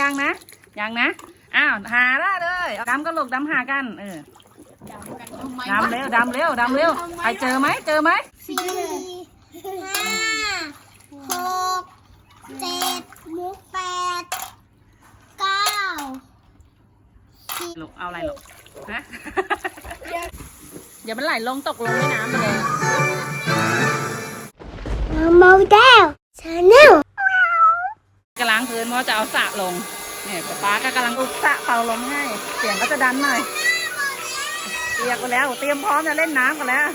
ยังนะยังนะอ้าวหาละเลยดำก็ลูกดำหากันเออดำกันทำไมดำเร็วดำเร็วดำเร็วใครเจอไหมเจอไหมสี่ห้าหกเจ็ดมุกแปดเก้าลูกเอาอะไรลูกฮะเดี๋ยวมันไหลลงตกลงในน้ำไปเลยโมเดลชาแนล กำลังพื้นเพราะจะเอาสระลงเนี่ยป๊าป๊าก็กำลังอุบสระเป่าลมให้ เสียงก็จะดันหน่อยเตรียมกันแล้ว เตรียมพร้อมจะเล่นน้ำกันแล้ว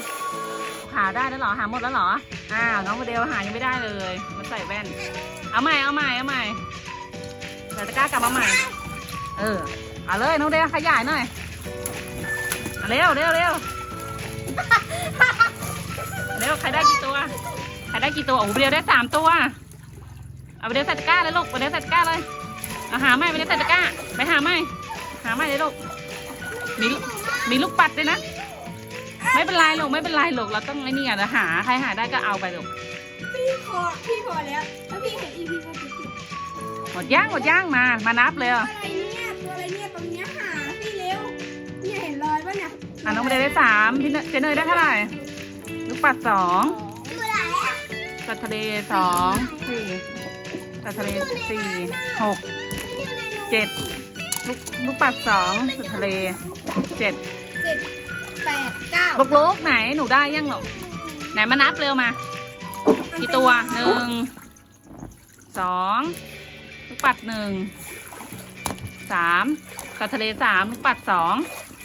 หาได้แล้วเหรอ หาหมดแล้วเหรอ อ้าว น้องโมเดลหายังไม่ได้เลย มันใส่แว่น เอาใหม่ เอาใหม่ เอาใหม่ใส่ตะกร้ากลับมาใหม่ เออ เอาเลย น้องโมเดลขยายหน่อยเอาเร็วเร็วเร็วเร็ว ใครได้กี่ตัว ใครได้กี่ตัว โอ้โหโมเดลได้สามตัว เอาไปเดี๋ยวใส่ตะกร้าเลยลูกไปเดี๋ยวใส่ตะกร้าเลยเอาหาไม่ไปเดี๋ยวใส่ตะกร้า ไปหาไม่หาไม่เลยลูกมีลูกมีลูกปัดด้วยนะ ไม่เป็นไรลูกไม่เป็นไรลูกเราต้องไอ้นี่อะเดี๋ยวหาใครหาได้ก็เอาไปลูกพี่พอพี่พอแล้วถ้าพี่เห็นอีพีก็ติดหมดย่างหมดย่างมามานับเลยอะอะไรเนี่ยตัวอะไรเนี่ยตรงเนี้ยหาพี่เร็วเนี่ยเห็นรอยป่ะเนี่ยอะน้องเดย์ได้สามพี่เนเจเนยได้เท่าไหร่ลูกปัดสองตัวไหนอะ สัตว์ทะเลสองสี่สั ตว์ทะเลสี่หกเจ็ดลูกลูกปัดสองสัตว์ทะเลเจ็ดเจ็ดแปดเก้าลูกลูกไหนหนูได้ยังหรอไหนมานับเร็วมากี่ตัวหนึ่งสองลูกปัดหนึ่งสามกระทะเลสามลูกปัดสอง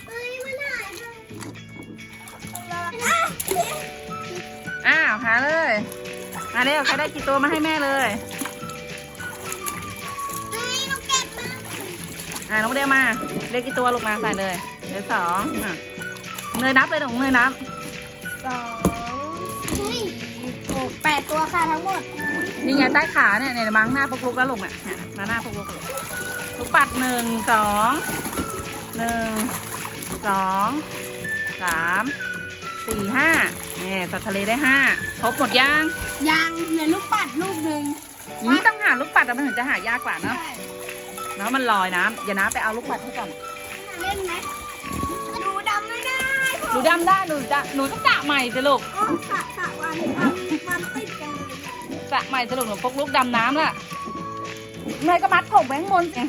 เฮ้ยมันหายไปอ้าวหาเลยมาเร็วใครได้กี่ตัวมาให้แม่เลย อ่าน้องเดียวมาเรียกกี่ตัวลูกมาใส่เลยเดี๋ยวสองอะเนยนับเลยหนูเนยนับสองเฮ้ยหกแปดตัวค่ะทั้งหมดนี่ไงใต้ขาเนี่ยเนี่ยมั้งหน้าพกลุกแล้วลูกอะเนี่ยมาหน้าพกลุกเลยลูกปัดหนึ่งสองหนึ่งสองสามสี่ห้าเนี่ยสัตว์ทะเลได้ห้าครบหมดยังยังเหลือลูกปัดลูกหนึ่งอย่างนี้ต้องหาลูกปัดแต่มันถึงจะหายากกว่าเนอะใช่ แล้วมันลอยน้ำอย่าน้ำไปเอาลูกปัดให้ก่อนเล่นไหมดูดำไม่ได้หนูดำได้หนูจะหนูต้องสระใหม่สิลูกโอ้สะสะวันทำมันติดกันเลยสระใหม่สิลูกหนูพกลูกดำน้ำละเนยก็มัดผมแบงบนไง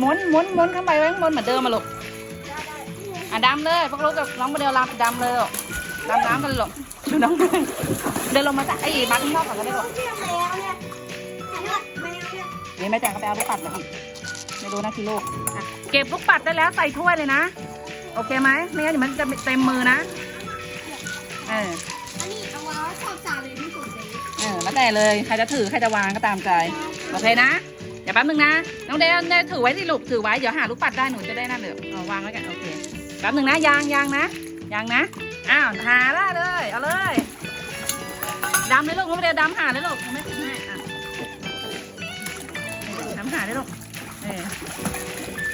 ม้วนม้วนม้วนเข้าไปแบงบนเหมือนเดิมมาลูกได้ได้อะดำเลยพวกลูกกับน้องโมเดลลำดำเลยลูกดำน้ำกันเลยลูกดูน้องเดินเดินลงมาจากไอ้บักข้างนอกก่อนก็ได้ลูกเที่ยวแมวเนี่ยแมวเนี่ยนี่แม่แจงก็ไปเอาลูกปัดมาอีก ไม่รู้นะกี่ลูกอะเก็บลูกปัดได้แล้วใส่ถ้วยเลยนะ โอเคไหมไม่งั้นเดี๋ยวมันจะเต็มมือนะเอออันนี้เอาไว้ชอบจานเลยที่สุดเลยเออแล้วแต่เลยใครจะถือใครจะวางก็ตามใจโอเคนะเดี๋ยวแป๊บนึงนะน้องเดลเดลถือไว้สิลูกถือไว้เดี๋ยวหาลูกปัดได้หนูจะได้นั่นเลยเอาวางไว้กันโอเคแป๊บนึงนะยางยางนะยางนะอ้าวหาละเลยเอาเลยดำเลยลูกน้องเดลดำหาเลยลูกยังไม่ถึงให้อะดำหาเลยลูก ออ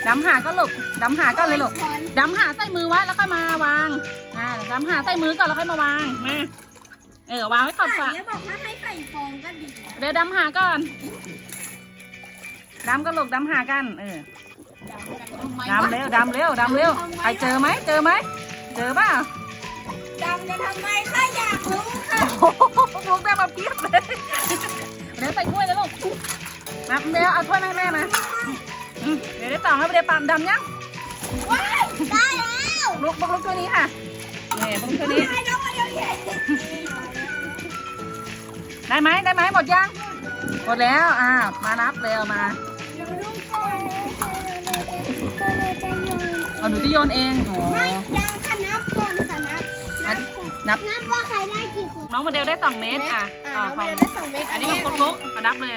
ดำหาก็ลูกดำหาก็เลยลูกช้อนดำหาใส่มือไว้แล้วค่อยมาวางอ่าดำหาใส่มือก่อนแล้วค่อยมาวางมาเออวางไว้ขอบสระเนี่ยบอกถ้าให้ไข่ฟองก็ดีเดี๋ยวดำหาก่อนดำก็ลูกดำหากัน เออดำกันทำไมดำเร็วดำเร็วดำเร็วใครเจอไหมเจอไหมเจอเปล่าดำกันทำไมข้าอยากรู้ค่ะโอ้โหลูกได้มาเพียบเลยเดี๋ยวใส่ถ้วยเลยลูกมาเดี๋ยวเอาถ้วยมาให้แม่มา อืมเดี๋ยวได้ต่อให้เดี๋ยวปั๊มดำยังว้ายได้แล้วลูกลูกถ้วยนี้ค่ะนี่ลูกถ้วยนี้ไอ้น้องมาเดี๋ยวเย็นได้ไหมได้ไหมหมดยัง หมดแล้ว อ่า มานับเร็วมาเดี๋ยวดูก่อนก็เลยจะโยนเอาหนูจะโยนเองโอ้ไม่ยังค่ะนับก่อนค่ะนับนับก่อนนับนับว่าใครได้กี่คนน้องโมเดลได้สองเมตรอะอ่าอ่าน้องขมาองเดี๋ยวได้สองเม็ดอันนี้ของปุ๊กลุกมานับเลย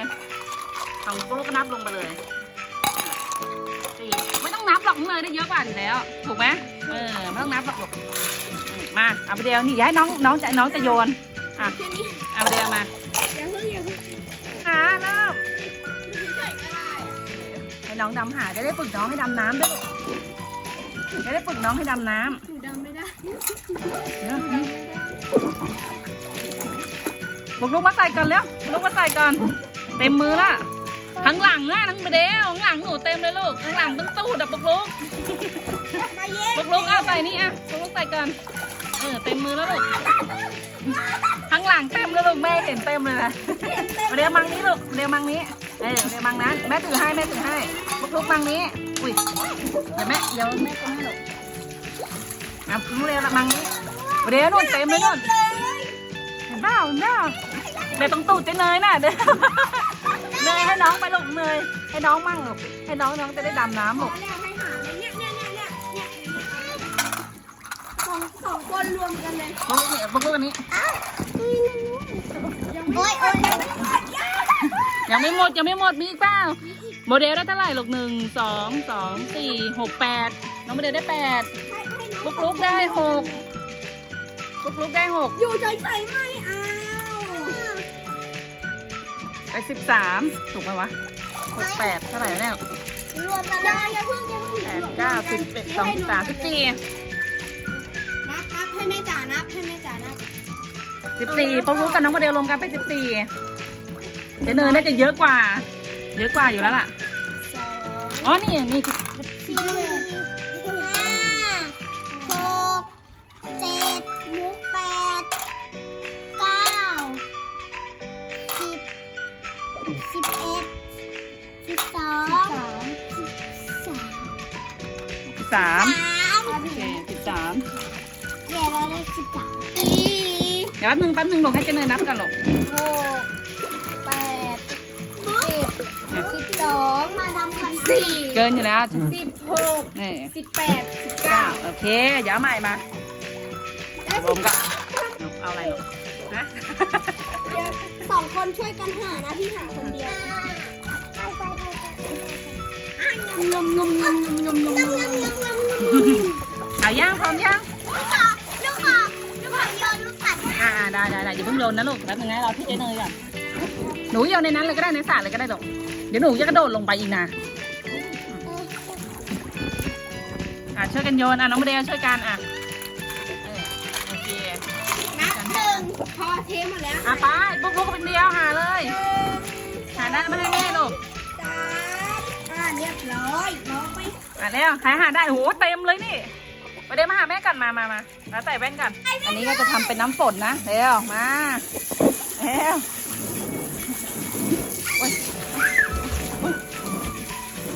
ของปุ๊กลุกก็นับลงไปเลย สี่ไม่ต้องนับหรอกน้องเนยได้เยอะกว่าอยู่แล้ว ถูกไหมเออไม่ต้องนับหรอกลูกมาเอาไปเดียวนี่อย่าให้น้องน้องจะน้องจะโยนแค่นี้เอาไปเดียวมาอย่าเพิ่งอย่าเพิ่งหาเริ่มใส่ก็ได้ให้น้องดำหาจะได้ฝึกน้องให้ดำน้ำด้วยลูกจะได้ฝึกน้องให้ดำน้หนูดำไม่ได้ำเนอะบุกลุกมาใส่ก่อนเร็วบุกลุกมาใส่ก่อนเต็มมือละ ข้างหลังนะน้องเดวข้างหลังหนูเต็มเลยลูกข้างหลังต้งตู้ดับปุกลุกปุกลุกเอาใส่นี่อะปุกลุกใส่ก่อนเออเต็มมือแล้วลูกข้างหลังเต็มเลยลูกแม่เห็นเต็มเลยนะเดี๋ยวมังนี้ลูกเดี๋ยวมังนี้เออเดี๋ยวมังนั้นแม่ถือให้แม่ถือให้ปุกลุกมังนี้อุ้ยเดี๋ยวแม่เดี๋ยวแม่จะให้ลูกอะปุกเร็วละมังนี้เดี๋ยวนู่นเต็มเลยนู่นเห็นเปล่าเห็นเปล่าเดี๋ยวต้องตูดเจะเนยน่ะเดี๋ยว ให้น้องไปลูกเนยให้น้องมั่งลูกให้น้องน้องจะได้ดำน้ำขลูอกแล้วให้หาเลยเนี่ยเนี่ยเนี่ยเนี่ยเนี่ยสองสองคนรวมกันเลยพวกนี้พวกอันนี้ยังไม่โอ้ยยังไม่หมดยังยังไม่หมดยังไม่หมดมีอีกเปล่าโมเดลได้เท่าไหร่ลูกหนึ่งสองสองสี่หกแปดน้องโมเดลได้แปดลูกลุกได้หกลูกลุกได้หกอยู่เฉยๆไหม ไปสิบสามถูกไหมวะหกแปดเท่าไหร่แล้วเนี่ยรวมกันอย่าอย่าเพิ่งอย่าเพิ่งแปดเก้าสิบเอ็ดสองสามสิบสี่นับนับให้แม่จ๋านับให้แม่จ๋านับสิบสี่พวกลุกกับน้องโมเดลรวมกันเป็นสิบสี่เจเนยน่าจะเยอะกว่า เยอะกว่าอยู่แล้วล่ะองอ๋อ นี่นี่สี่ สิบสามสามสามโอเคสิบสามเดี๋ยวเราได้สิบสามสี่เดี๋ยวแป๊บนึงแป๊บนึงหลงให้เจเนยนับกันหรอกหกแปดสิบสิบสองมาทำกันสี่เกินอยู่แล้วสิบหกนี่สิบแปดสิบเก้าเก้าโอเคเดี๋ยวเอาใหม่มาได้รวมกันเอาอะไรหรอกนะ เดี๋ยวสองคนช่วยกันหานะพี่หาคนเดียว งมงมงมงมงมงมเอาย่างพร้อมย่างลูกขอลูกขอลูกขอโยนลูกปัดอ่าได้ได้ได้อย่าเพิ่งโยนนะลูกแป๊บนึงนะเราที่เจเนยก่อนหนูโยนในนั้นเลยก็ได้ในสระเลยก็ได้หรอกเดี๋ยวหนูจะกระโดดลงไปอีกนะอะช่วยกันโยนอะน้องโมเดลช่วยกันอะเออโอเคนับหนึ่งพอเทหมดแล้วอะไปปุ๊กปุ๊กเป็นเดียวหาเลยหาได้ไม่ให้แม่ องไปอะแล้วใครหาได้โหเต็มเลยนี่ไปเดี๋ยวมาหาแม่ก่อนมามามาแล้วใส่แว่นก่อนอันนี้ก็จะทำเป็นน้ำฝนนะเร็วมาเร็วโอ๊ยโอ๊ย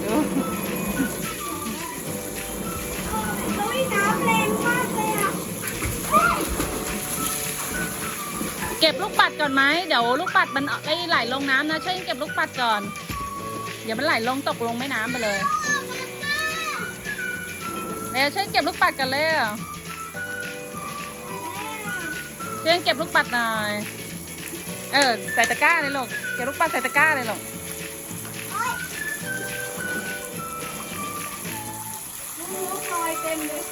ดูเฮ้ยน้ำแรงมากเลยอะเก็บลูกปัดก่อนไหมเดี๋ยวลูกปัดมันไล่ไหลลงน้ำนะช่วยกันเก็บลูกปัดก่อน เดี๋ยวมันไหลลงตกลงแม่น้ำไปเลย เร็วช่วยเก็บลูกปัดกันเร็วช่วยเก็บลูกปัดหน่อย เออใส่ตะกร้าเลยลูกเก็บลูกปัดใส่ตะกร้าเลยลูกลูกลอยเต็มเลย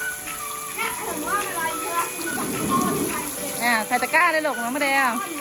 แค่ถึงว่ามันลอยเยอะมันต้องต้นไปเลยอ่าใส่ตะกร้าเลยลูกน้องมาเดียวต้น